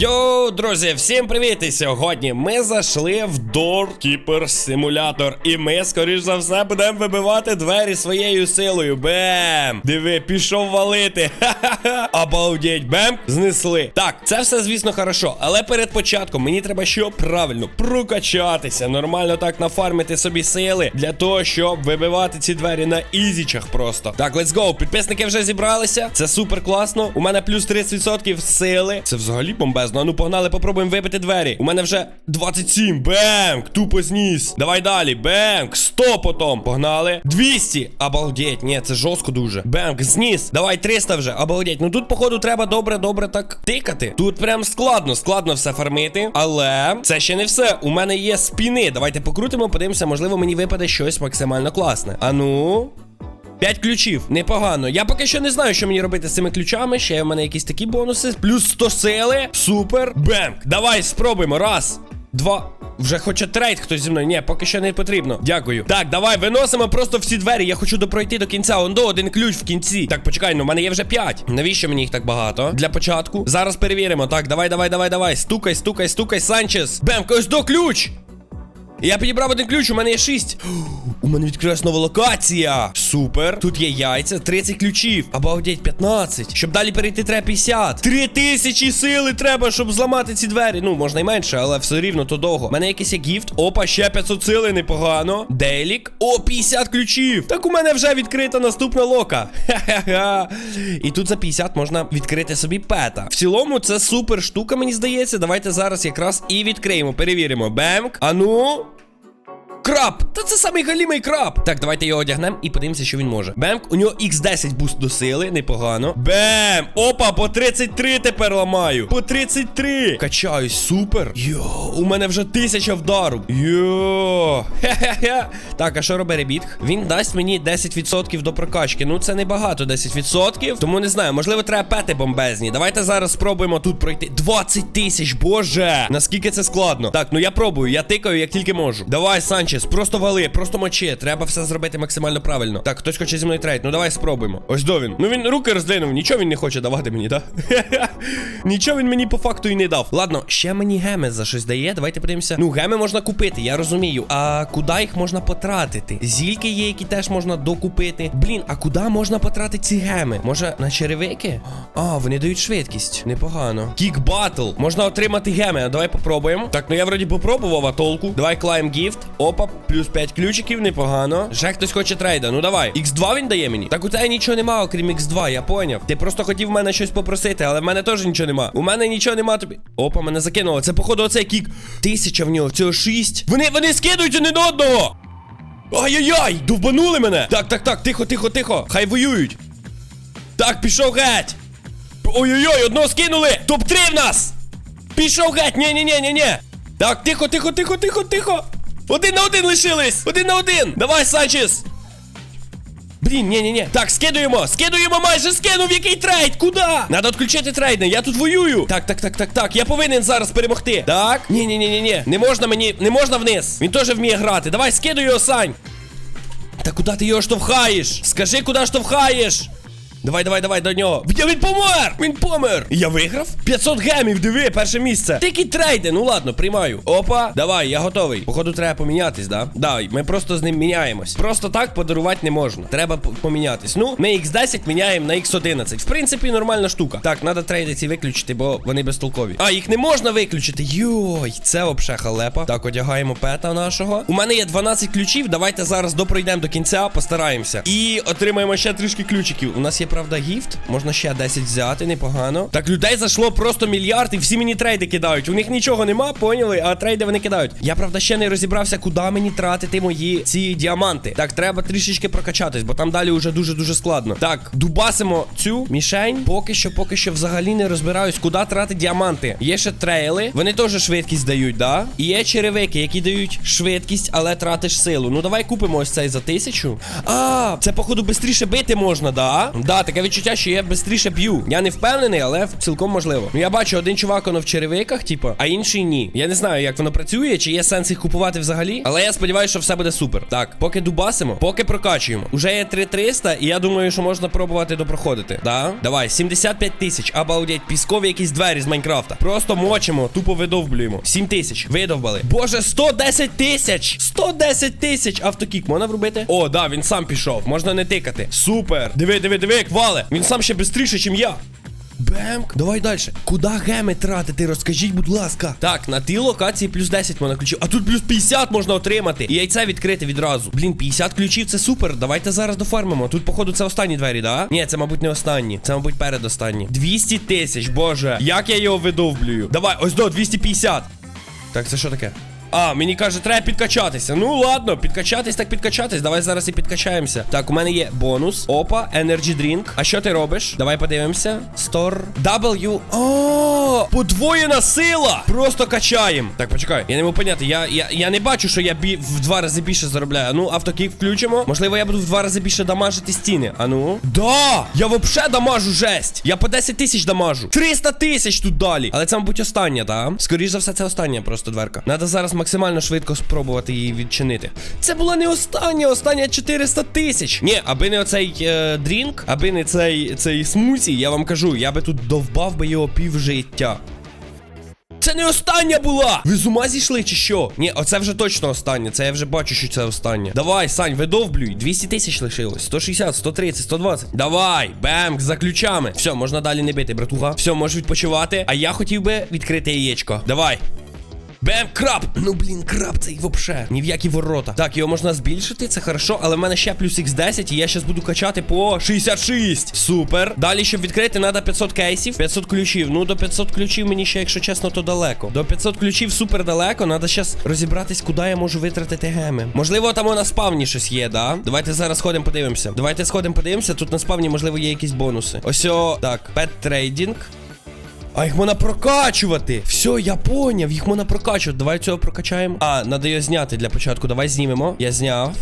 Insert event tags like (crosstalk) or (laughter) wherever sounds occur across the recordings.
Йоу, друзі, всім привіт! І сьогодні ми зайшли в Doorkeeper Simulator. І ми, скоріш за все, будемо вибивати двері своєю силою. Бем! Диви, пішов валити. Ха-ха-ха. Обалдеть, бем! Знесли. Так, це все, звісно, хорошо. Але перед початком мені треба що правильно прокачатися, нормально так нафармити собі сили для того, щоб вибивати ці двері на ізічах просто. Так, let's go. Підписники вже зібралися. Це супер класно. У мене плюс 30% сили. Це взагалі бомбезно величезно. Ану, погнали, попробуємо вибити двері. У мене вже 27. Бемк! Тупо зніс. Давай далі. Бемк. 100 потом. Погнали. 200. Обалдеть. Ні, це жорстко дуже. Бемк, зніс. Давай 300 вже. Обалдеть. Ну тут, походу, треба добре-добре так тикати. Тут прям складно, складно все фармити. Але це ще не все. У мене є спіни. Давайте покрутимо, подивимося, можливо, мені випаде щось максимально класне. Ану. 5 ключів. Непогано. Я поки що не знаю, що мені робити з цими ключами. Ще в мене якісь такі бонуси. Плюс 100 сели. Супер. Бенк. Давай спробуємо. Раз, два. Вже хоче трейд хтось зі мною. Ні, поки що не потрібно. Дякую. Так, давай виносимо просто всі двері. Я хочу допройти до кінця. Ондо, один ключ в кінці. Так, почекай, ну в мене є вже п'ять. Навіщо мені їх так багато? Для початку. Зараз перевіримо. Так, давай, давай, давай, давай. Стукай, стукай, стукай, Санчес. Бем, ось до ключ. Я підібрав один ключ, у мене є 6. (gasps) У мене відкрилась нова локація. Супер. Тут є яйця, 30 ключів. Обалдеть, 15. Щоб далі перейти, треба 50. 3000 сили треба, щоб зламати ці двері. Ну, можна й менше, але все рівно то довго. У мене якийсь є гіфт. Опа, ще 500 сили, непогано. Делік. О, 50 ключів. Так у мене вже відкрита наступна лока. (laughs) Ха-ха-ха. І тут за 50 можна відкрити собі пета. В цілому, це супер штука, мені здається. Давайте зараз якраз і відкриємо. Перевіримо. Бемк. Ану. Краб! Та це самий галімий краб. Так, давайте його одягнемо і подивимося, що він може. Бемк, у нього X10 буст до сили, непогано. Бем! Опа, по 33 тепер ламаю. По 33. Качаюсь, супер. Йо, у мене вже тисяча вдару. Йо. Хе-хе-хе. Так, а що робить ребітг? Він дасть мені 10% до прокачки. Ну, це небагато, 10%. Тому не знаю, можливо, треба пети бомбезні. Давайте зараз спробуємо тут пройти. 20 тисяч, боже! Наскільки це складно? Так, ну я пробую, я тикаю, як тільки можу. Давай, Санчес, просто вали, просто мочи. Треба все зробити максимально правильно. Так, хтось хоче зі мною трейд. Ну давай спробуємо. Ось до він. Ну він руки роздвинув, нічого він не хоче давати мені, так? (laughs) Нічого він мені по факту і не дав. Ладно, ще мені геми за щось дає. Давайте подивимося. Ну, геми можна купити, я розумію. А куди їх можна потратити? Зільки є, які теж можна докупити. Блін, а куди можна потратити ці геми? Може, на черевики? А, вони дають швидкість. Непогано. Кік батл. Можна отримати геми. Давай попробуємо. Так, ну я вроді попробував, а толку. Давай клайм гіфт. Опа, плюс 5 ключиків, непогано. Ще хтось хоче трейда. Ну давай. X2 він дає мені. Так у тебе нічого нема, окрім X2, я поняв. Ти просто хотів мене щось попросити, але в мене теж нічого нема. У мене нічого нема тобі. Опа, мене закинуло. Це, походу, оцей кік. Тисяча в нього, цього шість. Вони, вони скидують один одного. Ай-яй-яй! Довбанули мене! Так, так, так, тихо, тихо, тихо. Хай воюють. Так, пішов геть. Ой-ой-ой, одного скинули! Топ-3 в нас! Пішов геть! Ні-ні-ні-ні-ні! Так, тихо, тихо, тихо, тихо, тихо! Один на один лишились! Один на один! Давай, Санчес! Блін, ні-ні-ні. Так, скидуємо, скидуємо майже скинув, який трейд? Куди? Надо відключити трейдне, я тут воюю. Так, так, так, так, так. Я повинен зараз перемогти. Так. Ні, ні, ні, ні, ні. Не можна мені, не можна вниз. Він теж вміє грати. Давай, скидуй його, Сань. Та куди ти його штовхаєш? Скажи, куди штовхаєш? Давай, давай, давай до нього. Він помер! Він помер! Я виграв? 500 гемів, диви, перше місце. Тільки трейди, ну ладно, приймаю. Опа, давай, я готовий. Походу, треба помінятись, да? Да, ми просто з ним міняємось. Просто так подарувати не можна. Треба помінятись. Ну, ми X10 міняємо на X11. В принципі, нормальна штука. Так, треба трейди ці виключити, бо вони безтолкові. А, їх не можна виключити. Йой, це вообще халепа. Так, одягаємо пета нашого. У мене є 12 ключів. Давайте зараз допройдемо до кінця, постараємося. І отримаємо ще трішки ключиків. У нас є, правда, гіфт. Можна ще 10 взяти, непогано. Так, людей зайшло просто мільярд, і всі мені трейди кидають. У них нічого нема, поняли? А трейди вони кидають. Я, правда, ще не розібрався, куди мені тратити мої ці діаманти. Так, треба трішечки прокачатись, бо там далі вже дуже-дуже складно. Так, дубасимо цю мішень. Поки що, поки що взагалі не розбираюсь, куди тратити діаманти. Є ще трейли, вони теж швидкість дають, да? І є черевики, які дають швидкість, але тратиш силу. Ну давай купимо ось цей за тисячу. А, це, походу, швидше бити можна, да? Да, Таке відчуття, що я швидше б'ю. Я не впевнений, але цілком можливо. Ну я бачу, один чувак воно в черевиках, типу, а інший ні. Я не знаю, як воно працює, чи є сенс їх купувати взагалі. Але я сподіваюся, що все буде супер. Так, поки дубасимо, поки прокачуємо. Уже є 3300, і я думаю, що можна пробувати допроходити. Да? Давай, 75 тисяч. Обалдеть, піскові якісь двері з Майнкрафта. Просто мочимо, тупо видовблюємо. 7 тисяч. Видовбали. Боже, 110 тисяч! 110 тисяч! Автокік можна врубити? О, да, він сам пішов. Можна не тикати. Супер. Диви, диви, диви, як вале. Він сам ще швидше, ніж я. Бемк. Давай далі. Куда геми тратити? Розкажіть, будь ласка. Так, на тій локації плюс 10 можна ключів. А тут плюс 50 можна отримати. І яйця відкрити відразу. Блін, 50 ключів це супер. Давайте зараз дофармимо. Тут, походу, це останні двері, да? Ні, це, мабуть, не останні. Це, мабуть, передостанні. 200 тисяч, боже. Як я його видовблюю? Давай, ось до 250. Так, це що таке? А, мені каже, треба підкачатися. Ну ладно, підкачатись, так підкачатись. Давай зараз і підкачаємося. Так, у мене є бонус. Опа, energy drink. А що ти робиш? Давай подивимося. Store W. О, подвоєна сила! Просто качаємо. Так, почекай. Я не можу поняти. Я, я, я не бачу, що я бі в два рази більше заробляю. Ну, автокік включимо. Можливо, я буду в два рази більше дамажити стіни. А ну. Да! Я вообще дамажу жесть. Я по 10 тисяч дамажу. 300 тисяч тут далі. Але це, мабуть, остання, так? Скоріше за все, це остання просто дверка. Надо зараз максимально швидко спробувати її відчинити. Це була не остання, остання 400 тисяч. Ні, аби не оцей е, дрінк, аби не цей цей смузі, я вам кажу, я би тут довбав би його пів життя. Це не остання була! Ви з ума зійшли чи що? Ні, оце вже точно остання. Це я вже бачу, що це остання. Давай, Сань, видовблюй. 200 тисяч лишилось. 160, 130, 120. Давай, бемк, за ключами. Все, можна далі не бити, братуха. Все, можеш відпочивати. А я хотів би відкрити яєчко. Давай. Бем, краб! Ну блін, краб цей вообще. Ні в які ворота. Так, його можна збільшити, це хорошо, але в мене ще плюс X10, і я зараз буду качати по 66. Супер. Далі, щоб відкрити, треба 500 кейсів, 500 ключів. Ну, до 500 ключів мені ще, якщо чесно, то далеко. До 500 ключів супер далеко. Треба зараз розібратись, куди я можу витратити геми. Можливо, там на спавні щось є, да? Давайте зараз сходимо, подивимося. Давайте сходимо, подивимося. Тут на спавні, можливо, є якісь бонуси. Ось о, так, пет трейдинг. А їх можна прокачувати. Все, я поняв, їх можна прокачувати. Давай цього прокачаємо. А, треба його зняти для початку. Давай знімемо. Я зняв.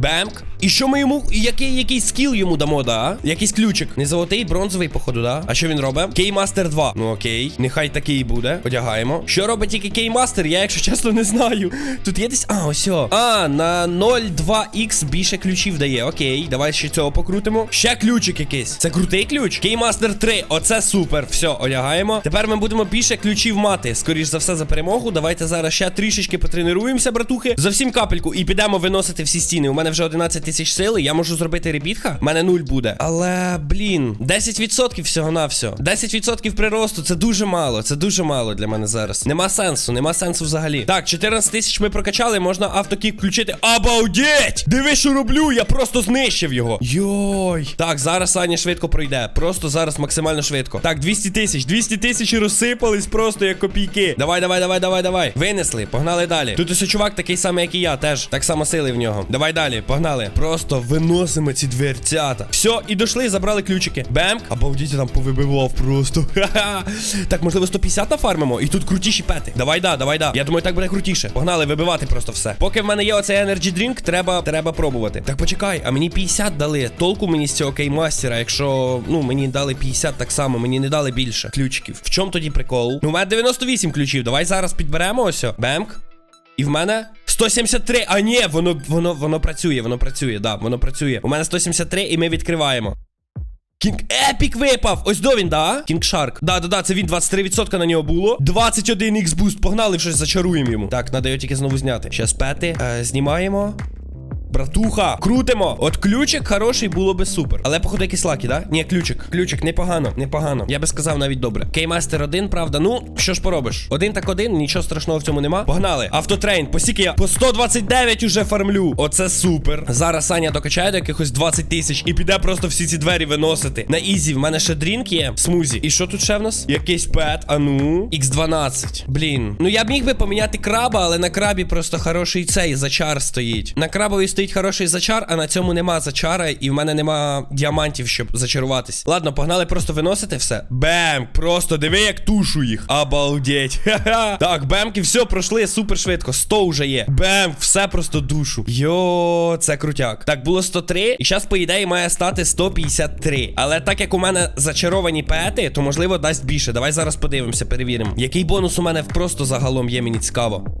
Бемк. І що ми йому. Який який скіл йому дамо, да? Якийсь ключик. Не золотий, бронзовий, походу, да? А що він робить? Кеймастер 2. Ну окей. Нехай такий буде. Одягаємо. Що робить тільки кеймастер? Я, якщо чесно, не знаю. Тут є десь. А, ось. А, на 0,2х більше ключів дає. Окей. Давай ще цього покрутимо. Ще ключик якийсь. Це крутий ключ. Кеймастер 3. Оце супер. Все, одягаємо. Тепер ми будемо більше ключів мати. Скоріш за все, за перемогу. Давайте зараз ще трішечки потренуємося, братухи. Зовсім капельку. І підемо виносити всі стіни. У мене вже 11 тисяч сили. Я можу зробити ребітха. У мене 0 буде. Але, блін, 10% всього на все. 10% приросту це дуже мало. Це дуже мало для мене зараз. Нема сенсу, нема сенсу взагалі. Так, 14 тисяч ми прокачали, можна автокік включити. Обалдеть! Диви, що роблю! Я просто знищив його. Йой. Так, зараз Саня швидко пройде. Просто зараз максимально швидко. Так, 200 тисяч. 200 тисяч розсипались просто як копійки. Давай, давай, давай, давай, давай. Винесли, погнали далі. Тут ось чувак такий самий, як і я, теж. Так само сили в нього. Давай далі, погнали. Просто виносимо ці дверцята. Все, і дійшли, забрали ключики. Бемк. Обалдіть, я там повибивав просто. (laughs) Ха-ха. Так, можливо, 150 нафармимо. І тут крутіші пети. Давай, да, давай, да. Я думаю, так буде крутіше. Погнали, вибивати просто все. Поки в мене є оцей energy drink, треба, треба пробувати. Так почекай, а мені 50 дали. Толку мені з цього кеймастера, якщо ну мені дали 50 так само, мені не дали більше ключиків. В чому тоді прикол? Ну, у мене 98 ключів. Давай зараз підберемо ось. Бемк. І в мене 173. А ні, воно воно воно працює, воно працює, да, воно працює. У мене 173, і ми відкриваємо. Кінг Епік випав! Ось до він, да? Кінг Шарк. Да, да, да, це він 23% на нього було. 21 х буст. Погнали, щось зачаруємо йому. Так, треба його тільки знову зняти. Щас пети. Е, знімаємо. Братуха, крутимо. От ключик хороший було би супер. Але, походу, якийсь лакі, да? Ні, ключик. Ключик, непогано, непогано. Я би сказав навіть добре. Кеймастер один, правда. Ну, що ж поробиш? Один так один, нічого страшного в цьому нема. Погнали. Автотрейн. Посіки я по 129 уже фармлю. Оце супер. Зараз Саня докачає до якихось 20 тисяч і піде просто всі ці двері виносити. На ізі, в мене ще дрінк є. Смузі. І що тут ще в нас? Якийсь пет. А ну. Х12. Блін. Ну я б міг би поміняти краба, але на крабі просто хороший цей зачар стоїть. На крабові стоїть стоїть хороший зачар, а на цьому нема зачара, і в мене нема діамантів, щоб зачаруватись. Ладно, погнали просто виносити все. Бем! Просто диви, як тушу їх. Обалдеть. (laughs) Ха-ха. Так, бемки, все, пройшли супер швидко. 100 вже є. Бем, все просто душу. Йо, це крутяк. Так, було 103, і зараз, по ідеї, має стати 153. Але так як у мене зачаровані пети, то можливо дасть більше. Давай зараз подивимося, перевіримо. Який бонус у мене просто загалом є, мені цікаво.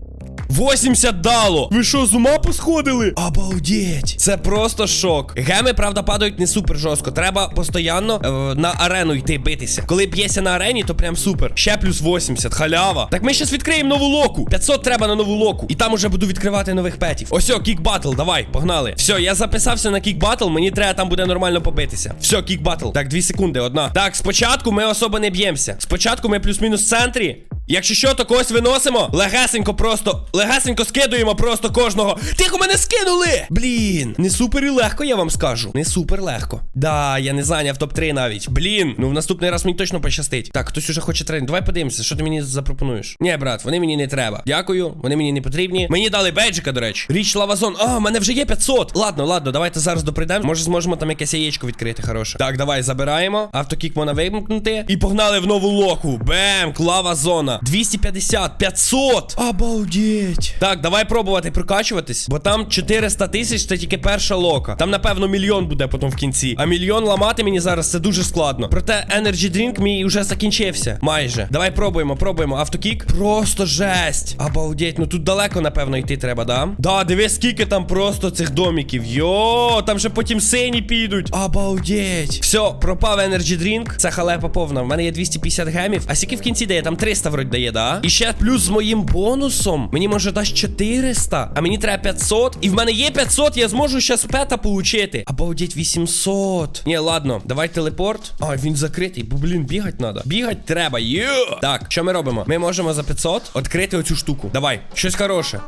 80 дало! Ви що, з ума посходили? Обалдеть! Це просто шок. Геми, правда, падають не супер жорстко. Треба постійно е, на арену йти битися. Коли б'єся на арені, то прям супер. Ще плюс 80, халява. Так ми щас відкриємо нову локу. 500 треба на нову локу. І там уже буду відкривати нових петів. Ось, кік батл, давай, погнали. Все, я записався на кік батл, мені треба там буде нормально побитися. Все, кік батл. Так, 2 секунди, одна. Так, спочатку ми особо не б'ємося. Спочатку ми плюс-мінус в центрі. Якщо що, то когось виносимо. Легесенько просто. Легесенько скидуємо просто кожного. Тихо, мене скинули! Блін, не супер і легко, я вам скажу. Не супер легко. Да, я не зайняв топ-3 навіть. Блін, ну в наступний раз мені точно пощастить. Так, хтось уже хоче тренінг. Давай подивимося, що ти мені запропонуєш. Ні, брат, вони мені не треба. Дякую, вони мені не потрібні. Мені дали бейджика, до речі. Річ лавазон. А, в мене вже є 500. Ладно, ладно, давайте зараз доприйдемо. Може, зможемо там якесь яєчко відкрити, хороше. Так, давай забираємо. Автокік можна вимкнути. І погнали в нову локу. Бем, клава зона. 250, 500. Обалдеть. Так, давай пробувати прокачуватись. Бо там 400 тисяч це тільки перша лока. Там, напевно, мільйон буде потім в кінці. А мільйон ламати мені зараз це дуже складно. Проте Energy Drink мій вже закінчився. Майже. Давай пробуємо, пробуємо. Автокік. Просто жесть. Обалдеть. Ну тут далеко, напевно, йти треба, да? Да, дивись, скільки там просто цих доміків. Йо, там же потім сині підуть. Обалдеть. Все, пропав Energy Drink. Це халепа повна. В мене є 250 гемів. А скільки в кінці дає? Там 300 вроді дає, да? І ще плюс з моїм бонусом. Мені може дасть 400, а мені треба 500. І в мене є 500, я зможу щас пета получити. Обалдеть 800. Ні, ладно, давай телепорт. А, він закритий, бо, блін, бігать треба. Бігать треба. Йо! Так, що ми робимо? Ми можемо за 500 відкрити оцю штуку. Давай, щось хороше.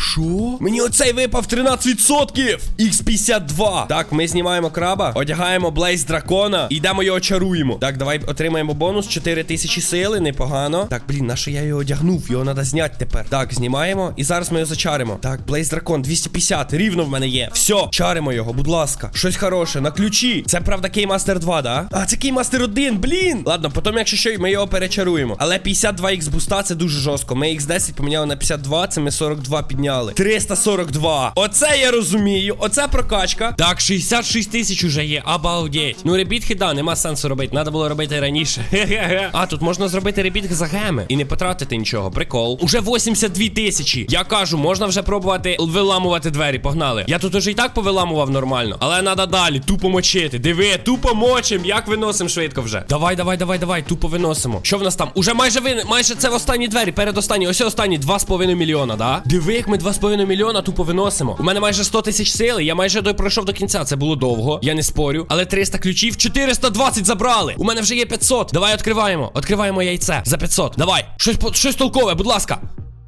Що? Мені оцей випав 13%! X52. Так, ми знімаємо краба, одягаємо блейз дракона і йдемо його чаруємо. Так, давай отримаємо бонус 4000 сили, непогано. Так, блін, на що я його одягнув? Його треба зняти тепер. Так, знімаємо. І зараз ми його зачаримо. Так, блейз дракон 250. Рівно в мене є. Все, чаримо його, будь ласка. Щось хороше, на ключі. Це правда Кеймастер 2, да? А, це Кеймастер 1, блін. Ладно, потім, якщо що, ми його перечаруємо. Але 52 х буста це дуже жорстко. Ми X10 поміняли на 52, це ми 42 підняли. 342. Оце я розумію. Оце прокачка. Так, 66 тисяч уже є. Обалдеть. Ну, ребітки, да, нема сенсу робити. Надо було робити раніше. (laughs) А, тут можна зробити ребітки за геми і не потратити нічого. Прикол. Уже 82 тисячі. Я кажу, можна вже пробувати виламувати двері. Погнали. Я тут уже і так повиламував нормально. Але треба далі. Тупо мочити. Диви, тупо мочим. Як виносимо швидко вже. Давай, давай, давай, давай. Тупо виносимо. Що в нас там? Уже майже вин... майже це в останні двері. Перед останні. Ось останні 2,5 мільйона, да? Диви, як ми 2,5 мільйона тупо виносимо. У мене майже 100 тисяч сили. Я майже пройшов до кінця. Це було довго. Я не спорю. Але 300 ключів, 420 забрали. У мене вже є 500. Давай відкриваємо. Відкриваємо яйце за 500. Давай. Щось щось толкове, будь ласка.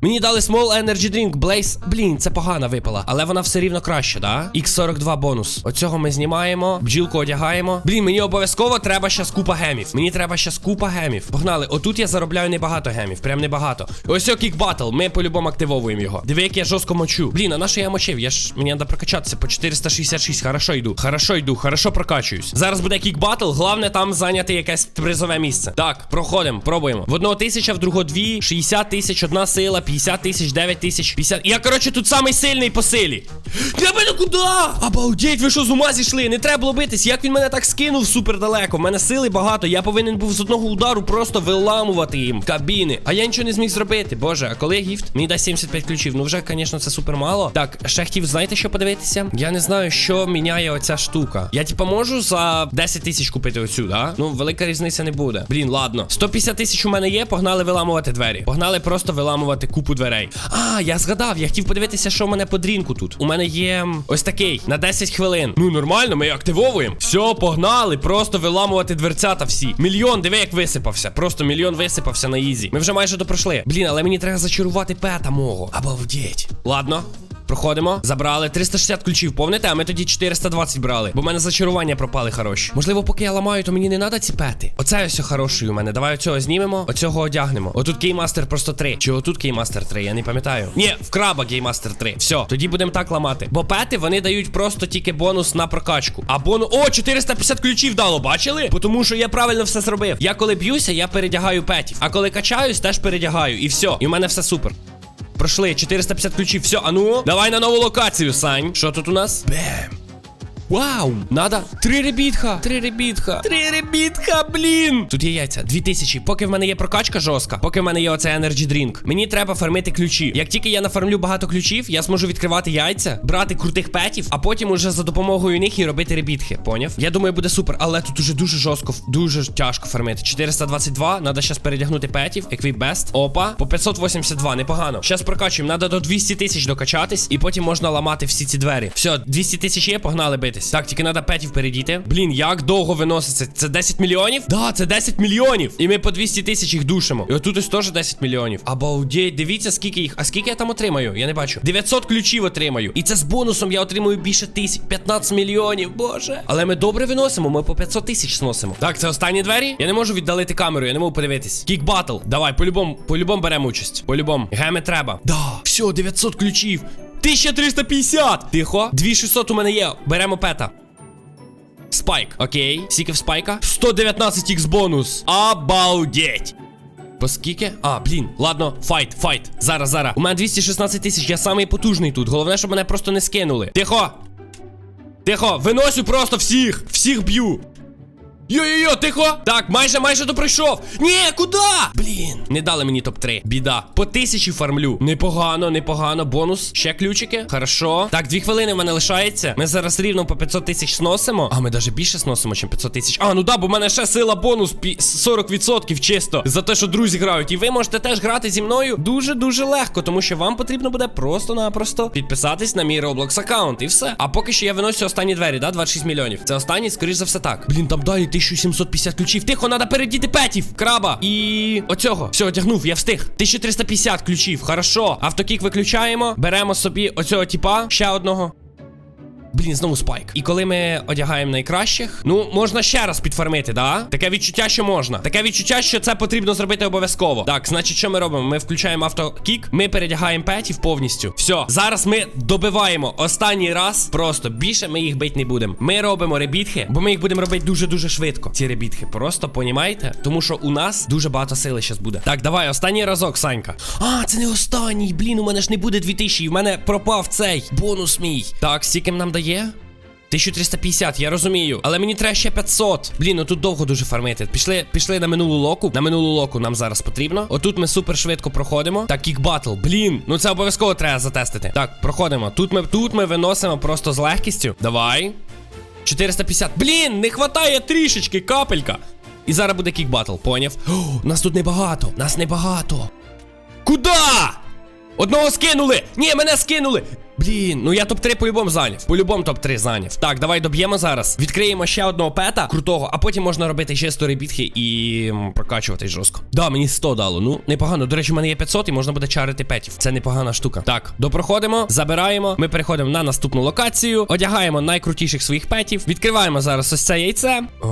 Мені дали Small Energy Drink Blaze. Блін, це погана випала, але вона все рівно краще, да? X42 бонус. Оцього ми знімаємо, бджілку одягаємо. Блін, мені обов'язково треба ще купа гемів. Мені треба ще купа гемів. Погнали, отут я заробляю небагато гемів, прям небагато. Ось о кік батл, ми по-любому активовуємо його. Диви, як я жорстко мочу. Блін, а на що я мочив? Я ж мені треба прокачатися по 466. Хорошо йду. Хорошо йду, хорошо прокачуюсь. Зараз буде кік батл, головне там зайняти якесь призове місце. Так, проходимо, пробуємо. В одного тисяча, в другого дві, 60 тисяч, одна сила, 50 тисяч, 9 тисяч, 50. Я, коротше, тут самий сильний по силі. Я мене куди? Обалдеть, ви що з ума зійшли? Не треба було битись. Як він мене так скинув супер далеко? В мене сили багато. Я повинен був з одного удару просто виламувати їм кабіни. А я нічого не зміг зробити. Боже, а коли гіфт? Мені дасть 75 ключів. Ну вже, звісно, це супер мало. Так, ще хотів, знаєте, що подивитися? Я не знаю, що міняє оця штука. Я типа можу за 10 тисяч купити оцю, да? Ну, велика різниця не буде. Блін, ладно. 150 тисяч у мене є, погнали виламувати двері. Погнали просто виламувати купу дверей. А, я згадав, я хотів подивитися, що в мене по дрінку тут. У мене є ось такий на 10 хвилин. Ну, нормально, ми активовуємо. Все, погнали, просто виламувати дверцята всі. Мільйон, диви, як висипався. Просто мільйон висипався на ізі. Ми вже майже допройшли. Блін, але мені треба зачарувати пета мого. Обалдеть. Ладно. Проходимо. Забрали 360 ключів, помните? А ми тоді 420 брали. Бо в мене зачарування пропали хороші. Можливо, поки я ламаю, то мені не треба ці пети. Оце ось хороший у мене. Давай оцього знімемо, оцього одягнемо. Отут кеймастер просто 3. Чи отут кеймастер 3, я не пам'ятаю. Ні, в краба кеймастер 3. Все, тоді будемо так ламати. Бо пети вони дають просто тільки бонус на прокачку. А бонус. О, 450 ключів дало, бачили? Бо Тому що я правильно все зробив. Я коли б'юся, я передягаю петів. А коли качаюсь, теж передягаю. І все. І в мене все супер. Пройшли 450 ключів. Все, а ну, давай на нову локацію, Сань. Що тут у нас? Бем. Вау! Надо три ребітха! Три ребітха! Три ребітха, блін! Тут є яйця, дві тисячі. Поки в мене є прокачка жорстка, поки в мене є оцей energy drink, мені треба фармити ключі. Як тільки я нафармлю багато ключів, я зможу відкривати яйця, брати крутих петів, а потім уже за допомогою них і робити ребітхи. Поняв? Я думаю, буде супер, але тут уже дуже жорстко, дуже тяжко фармити. 422, надо зараз передягнути петів. Best. Опа, по 582, непогано. Зараз прокачуємо, надо до 200 тисяч докачатись, і потім можна ламати всі ці двері. Все, 200 тисяч є, погнали битись. Так, тільки треба петів передіти. Блін, як довго виноситься? Це 10 мільйонів? Да, це 10 мільйонів. І ми по 200 тисяч їх душимо. І отут ось теж 10 мільйонів. Обалдеть, дивіться, скільки їх. А скільки я там отримаю? Я не бачу. 900 ключів отримаю. І це з бонусом я отримую більше тисяч. 15 мільйонів. Боже. Але ми добре виносимо, ми по 500 тисяч сносимо. Так, це останні двері. Я не можу віддалити камеру, я не можу подивитись. Кік батл. Давай, по-любому, по-любому беремо участь. По-любому. Геми треба. Да, все, 900 ключів. 1350! Тихо. 2600 у мене є. Беремо пета. Спайк. Окей. Скільки в спайка? 119 х бонус. Обалдеть. По скільки? А, блін, ладно, файт, файт. Зараз, зараз. У мене 216 тисяч, я самий потужний тут. Головне, щоб мене просто не скинули. Тихо! Тихо, виносю просто всіх! Всіх б'ю! Йо-йо-йо, тихо! Так, майже майже допройшов. Ні, куди? Блін, не дали мені топ-3. Біда. По тисячі фармлю. Непогано, непогано. Бонус. Ще ключики. Хорошо. Так, дві хвилини в мене лишається. Ми зараз рівно по 500 тисяч сносимо. А ми навіть більше сносимо, ніж 500 тисяч. А, ну да, бо в мене ще сила бонус 40% чисто. За те, що друзі грають. І ви можете теж грати зі мною дуже-дуже легко, тому що вам потрібно буде просто-напросто підписатись на мій Roblox аккаунт. І все. А поки що я виносю останні двері, да? 26 мільйонів. Це останні, скоріш за все так. Блін, там далі 1750 ключів. Тихо, треба передіти петів. Краба. І оцього. Все, одягнув, я встиг. 1350 ключів. Хорошо. Автокік виключаємо. Беремо собі оцього типа. Ще одного. Блін, знову спайк. І коли ми одягаємо найкращих, ну можна ще раз підфармити, да? Таке відчуття, що можна. Таке відчуття, що це потрібно зробити обов'язково. Так, значить, що ми робимо? Ми включаємо автокік, ми передягаємо петів повністю. Все, зараз ми добиваємо останній раз. Просто більше ми їх бить не будемо. Ми робимо ребітхи, бо ми їх будемо робити дуже-дуже швидко. Ці ребітхи. Просто понімаєте? Тому що у нас дуже багато сили зараз буде. Так, давай, останній разок, Санька. А, це не останній. Блін, у мене ж не буде 2000. І в мене пропав цей бонус мій. Так, скільки нам дає? 1350, я розумію. Але мені треба ще 500. Блін, ну тут довго дуже фармити. Пішли, пішли на минулу локу. На минулу локу нам зараз потрібно. Отут ми супер швидко проходимо. Так, кік батл. Блін, ну це обов'язково треба затестити. Так, проходимо. Тут ми тут ми виносимо просто з легкістю. Давай. 450. Блін, не хватає трішечки, капелька. І зараз буде кік батл, поняв? О, нас тут небагато. Нас небагато. Куда? Одного скинули! Ні, мене скинули! Блін, ну я топ-3 по-любому зайняв. По-любому топ-3 зайняв. Так, давай доб'ємо зараз. Відкриємо ще одного пета крутого, а потім можна робити ще 100 ребітки і прокачуватись жорстко. Да, мені 100 дало. Ну, непогано. До речі, в мене є 500 і можна буде чарити петів. Це непогана штука. Так, допроходимо, забираємо. Ми переходимо на наступну локацію, одягаємо найкрутіших своїх петів. Відкриваємо зараз ось це яйце. О,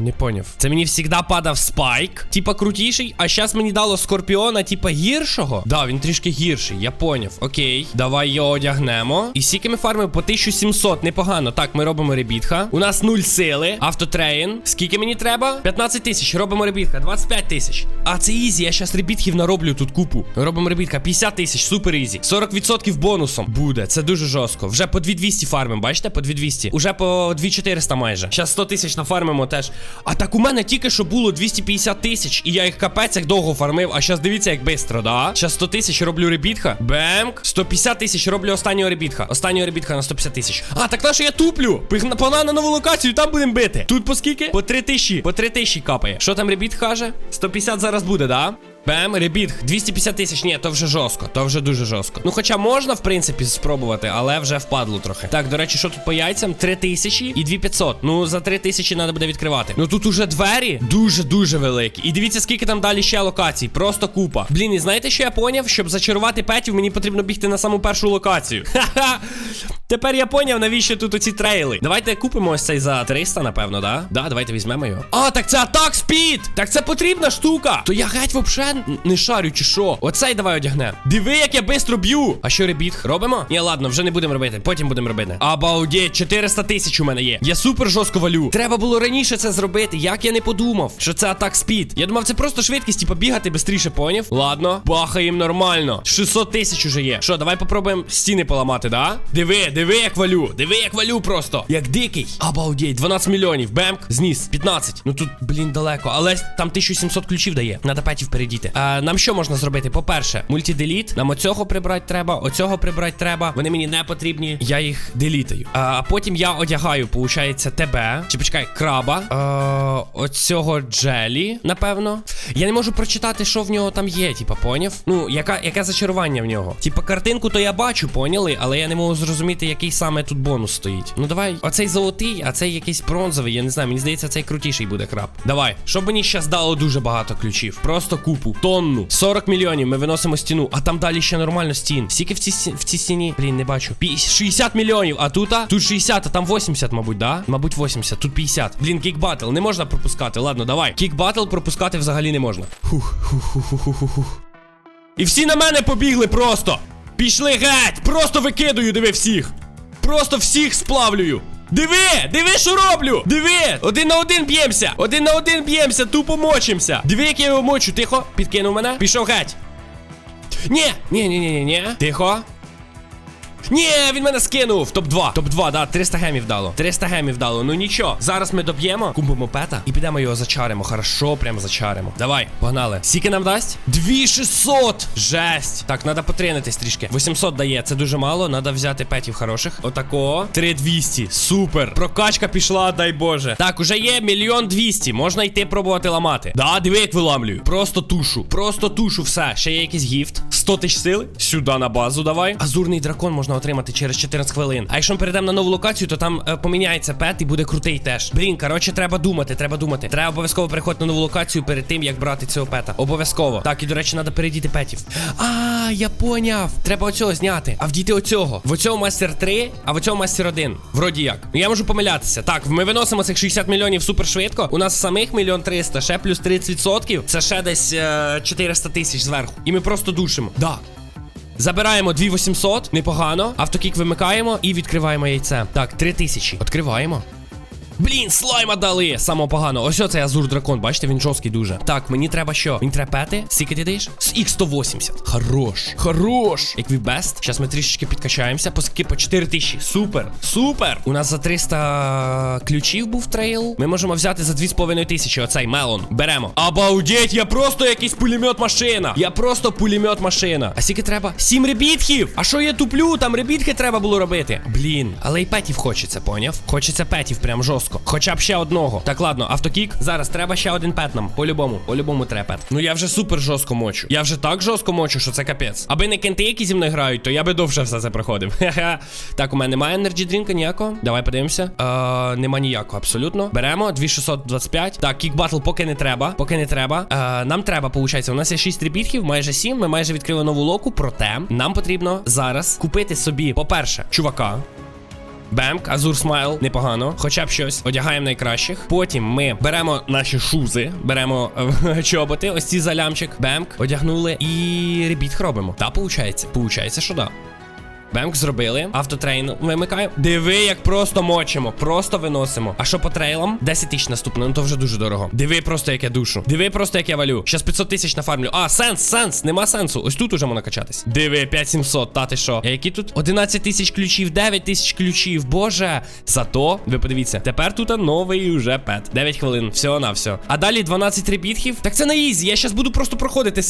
не поняв. Це мені завжди падав спайк, типа крутіший, а зараз мені дало скорпіона, типа гіршого. Да, він трішки гірший, я поняв. Окей, давай його одягнемо. І скільки ми фармимо по 1700, непогано. Так, ми робимо ребітха. У нас 0 сили, автотрейн. Скільки мені треба? 15 тисяч, робимо ребітха, 25 тисяч. А це ізі, я зараз ребітків нароблю тут купу. Робимо ребітка, 50 тисяч, супер ізі. 40% бонусом буде. Це дуже жорстко. Вже по 2200 фармимо, бачите? По 2200. Уже по 2400 майже. Зараз 100 тисяч нафармимо теж. А так у мене тільки що було 250 тисяч, і я їх капець як довго фармив. А зараз дивіться, як бистро, да? Зараз 100 тисяч роблю ребітха. Бемк. 150 тисяч роблю останнього ребітха. Останнього ребітха на 150 тисяч. А, так на я туплю? Погнали на нову локацію, там будемо бити. Тут по скільки? По 3 тисячі. По 3 тисячі капає. Що там ребіт каже? 150 зараз буде, да? Бем, ребіт, 250 тисяч. Ні, то вже жорстко, то вже дуже жорстко. Ну, хоча можна, в принципі, спробувати, але вже впадло трохи. Так, до речі, що тут по яйцям? 3 тисячі і 2500. Ну, за 3 тисячі треба буде відкривати. Ну тут уже двері дуже-дуже великі. І дивіться, скільки там далі ще локацій. Просто купа. Блін, і знаєте, що я поняв? Щоб зачарувати петів, мені потрібно бігти на саму першу локацію. (laughs) Ха-ха. Тепер я поняв, навіщо тут оці трейли. Давайте купимо ось цей за 300, напевно, да? Да, давайте візьмемо його. А, так це атак спід! Так це потрібна штука! То я геть вообще не шарю, чи що? Оцей давай одягнем. Диви, як я бистро б'ю! А що ребіт? Робимо? Ні, ладно, вже не будемо робити. Потім будемо робити. Обалдеть, 400 тисяч у мене є. Я супер жорстко валю. Треба було раніше це зробити. Як я не подумав, що це атак спід. Я думав, це просто швидкість, типа бігати швидше, поняв? Ладно, бахаємо нормально. 600 тисяч уже є. Що, давай попробуємо стіни поламати, да? Диви, диви, як валю. Диви, як валю просто. Як дикий. Обалдеть, 12 мільйонів. Бемк, зніс. 15. Ну тут, блін, далеко. Але там 1700 ключів дає. Надо петів передіти. А, нам що можна зробити? По-перше, мультиделіт. Нам оцього прибрати треба, оцього прибрати треба. Вони мені не потрібні. Я їх делітаю. А, потім я одягаю, получається, тебе. Чи почекай, краба. А, оцього джелі, напевно. Я не можу прочитати, що в нього там є, типа, поняв? Ну, яка, яке зачарування в нього? Типа, картинку то я бачу, поняли, але я не можу зрозуміти, який саме тут бонус стоїть. Ну давай, оцей золотий, а цей якийсь бронзовий, я не знаю, мені здається, цей крутіший буде краб. Давай, щоб мені щас дало дуже багато ключів. Просто купу. Тонну. 40 мільйонів. Ми виносимо стіну. А там далі ще нормально стін. Скільки в цій в цій стіні? Блін, не бачу. 60 мільйонів. А тут? Тут 60, а там 80, мабуть, да? Мабуть, 80. Тут 50. Блін, кік батл. Не можна пропускати. Ладно, давай. Кік батл пропускати взагалі не можна. Хух, хух, хух, хух, хух. І всі на мене побігли просто. Пішли геть! Просто викидаю, диви всіх. Просто всіх сплавлюю. Диви! Диви, що роблю! Диви! Один на один б'ємося! Один на один б'ємося, тупо мочимося! Диви, як я його мочу, тихо, підкинув мене, пішов геть. Ні, ні, ні, ні, ні, ні. Тихо. Ні, він мене скинув. Топ-2. Топ-2, да, 300 гемів дало. 300 гемів дало. Ну нічого. Зараз ми доб'ємо, купимо пета і підемо його зачаримо. Хорошо, прям зачаримо. Давай, погнали. Скільки нам дасть? 2600! Жесть. Так, треба потренитись трішки. 800 дає, це дуже мало. Треба взяти петів хороших. Отако. 3200. Супер. Прокачка пішла, дай Боже. Так, уже є мільйон двісті. Можна йти пробувати ламати. Да, диви, як виламлюю. Просто тушу. Просто тушу все. Ще є якийсь гіфт. 100 тисяч сили. Сюди на базу давай. Азурний дракон можна отримати через 14 хвилин. А якщо ми перейдемо на нову локацію, то там е, поміняється пет і буде крутий теж. Блін, коротше, треба думати, треба думати. Треба обов'язково переходити на нову локацію перед тим, як брати цього пета. Обов'язково. Так, і до речі, треба передіти петів. А, я поняв. Треба оцього зняти. А вдіти оцього. В оцього мастер 3, а в оцього мастер 1. Вроді як. Я можу помилятися. Так, ми виносимо цих 60 мільйонів супер швидко. У нас самих мільйон 300, ще плюс 30%. Це ще десь е, 400 тисяч зверху. І ми просто душимо. Да. Забираємо 2800, непогано. Автокік вимикаємо і відкриваємо яйце. Так, 3000. Відкриваємо. Блін, слайма дали! Само погано. Ось оцей азур дракон, бачите, він жорсткий дуже. Так, мені треба що? Мені треба пети. Скільки ти даєш? З X180. Хорош. Хорош. Еквібест. Зараз ми трішечки підкачаємося. По скільки? По 4000. Супер. Супер. У нас за 300 ключів був трейл. Ми можемо взяти за 2500 оцей мелон. Беремо. Обалдеть, я просто якийсь пулемет машина. Я просто пулемет машина. А скільки треба? Сім ребітків. А що я туплю? Там ребітки треба було робити. Блін, але й петів хочеться, поняв? Хочеться петів прям жорстко. Хоча б ще одного. Так, ладно, автокік. Зараз треба ще один пет нам. По-любому. По-любому треба. Ну я вже супер жорстко мочу. Я вже так жорстко мочу, що це капець. Аби не кенти, які зі мною грають, то я би довше все це проходив. (laughs) Так, у мене немає енерджі дрінка ніякого. Давай подивимося. Е, нема ніякого, абсолютно. Беремо 2625. Так, кік батл поки не треба. Поки не треба. Е, нам треба, виходить, у нас є 6 ребітків, майже 7. Ми майже відкрили нову локу. Проте нам потрібно зараз купити собі, по-перше, чувака. Бемк, Азур Смайл, непогано, хоча б щось. Одягаємо найкращих. Потім ми беремо наші шузи, беремо е, (laughs) чоботи, ось ці залямчик. Бемк, одягнули і ребіт робимо. Та, получається. Получається, що да. Бемк зробили. Автотрейн вимикаємо. Диви, як просто мочимо, просто виносимо. А що по трейлам? 10 тисяч наступне, ну то вже дуже дорого. Диви просто, як я душу. Диви просто, як я валю. Щас 500 тисяч нафармлю. А, сенс, сенс, нема сенсу. Ось тут уже можна качатись. Диви, 5700, та ти що? А які тут? 11 тисяч ключів, 9 тисяч ключів. Боже. Зато, ви подивіться, тепер тут новий уже пет. 9 хвилин, всього на все. А далі 12 ребітків. Так це на ізі. Я щас буду просто проходити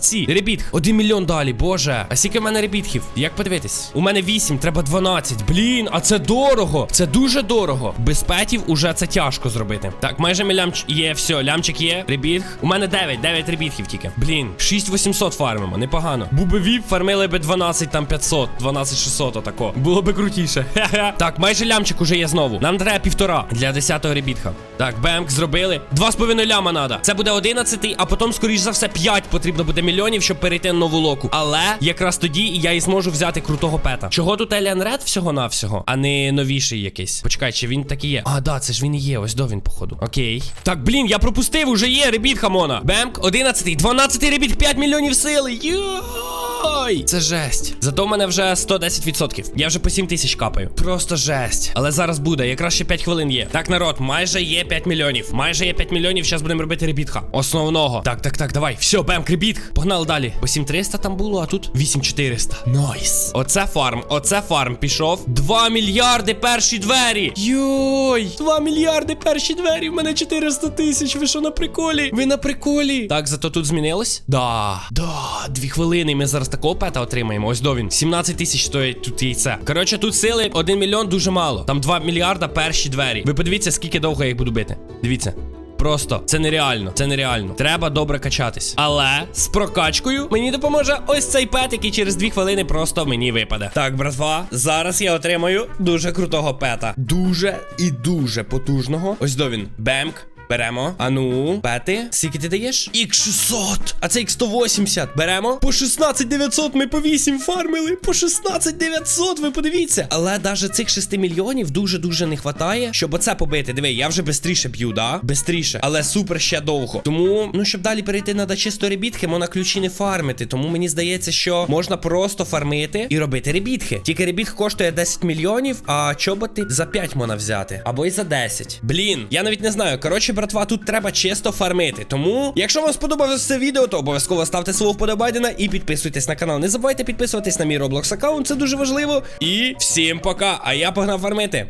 ці ребіт. 1 мільйон далі, боже. А скільки в мене ребітків? Як подивитись? У мене 8, треба 12. Блін, а це дорого. Це дуже дорого. Без петів уже це тяжко зробити. Так, майже мій лямч є, все, лямчик є. Ребіг. У мене 9, 9 ребітків тільки. Блін, 6800 фармимо, непогано. Був би віп, фармили би 12 там 500, 12 600 отако. Було би крутіше. (laughs) Так, майже лямчик уже є знову. Нам треба півтора для 10-го ребітха. Так, бемк зробили. 2,5 ляма надо. Це буде 11, а потім, скоріш за все, 5 потрібно буде мільйонів, щоб перейти на нову локу. Але якраз тоді я і зможу взяти крутого пета. Чого тут Еліан Ред всього-навсього, а не новіший якийсь. Почекай, чи він так і є? А, да, це ж він і є. Ось до він, походу. Окей. Так, блін, я пропустив, уже є ребіт хамона. Бемк, 11, 12 ребіт, 5 мільйонів сили. Йой! Це жесть. Зато в мене вже 110%. Я вже по 7 тисяч капаю. Просто жесть. Але зараз буде, якраз ще 5 хвилин є. Так, народ, майже є 5 мільйонів. Майже є 5 мільйонів. Зараз будемо робити ребітха. Основного. Так, так, так, давай. Все, бем, ребітх. Погнали далі. По 7300 там було, а тут 8400. Найс. Оце фарм, оце фарм пішов. 2 мільярди перші двері. Йой! 2 мільярди перші двері. В мене 400 тисяч. Ви що на приколі? Ви на приколі. Так, зато тут змінилось? Да. Да, дві хвилини. Ми зараз такого пета отримаємо. Ось до він. 17 тисяч стоїть тут яйце. Коротше, тут сили 1 мільйон дуже мало. Там 2 мільярда перші двері. Ви подивіться, скільки довго я їх буду бити. Дивіться. Просто це нереально, це нереально. Треба добре качатись. Але з прокачкою мені допоможе ось цей пет, який через дві хвилини просто мені випаде. Так, братва, зараз я отримаю дуже крутого пета. Дуже і дуже потужного. Ось до він. Бемк. Беремо. Ану, пети. Скільки ти даєш? Х600. А це Х180. Беремо. По 16900 ми по 8 фармили. По 16900, ви подивіться. Але навіть цих 6 мільйонів дуже-дуже не хватає, щоб оце побити. Диви, я вже бистріше б'ю, да? Бистріше. Але супер ще довго. Тому, ну, щоб далі перейти, треба чисто ребітки, можна ключі не фармити. Тому мені здається, що можна просто фармити і робити ребітки. Тільки ребітк коштує 10 мільйонів, а чоботи за 5 можна взяти. Або й за 10. Блін, я навіть не знаю. Коротше, братва, тут треба чисто фармити. Тому, якщо вам сподобалось це відео, то обов'язково ставте слово вподобайдена і підписуйтесь на канал. Не забувайте підписуватись на мій Roblox аккаунт, це дуже важливо. І всім пока. А я погнав фармити.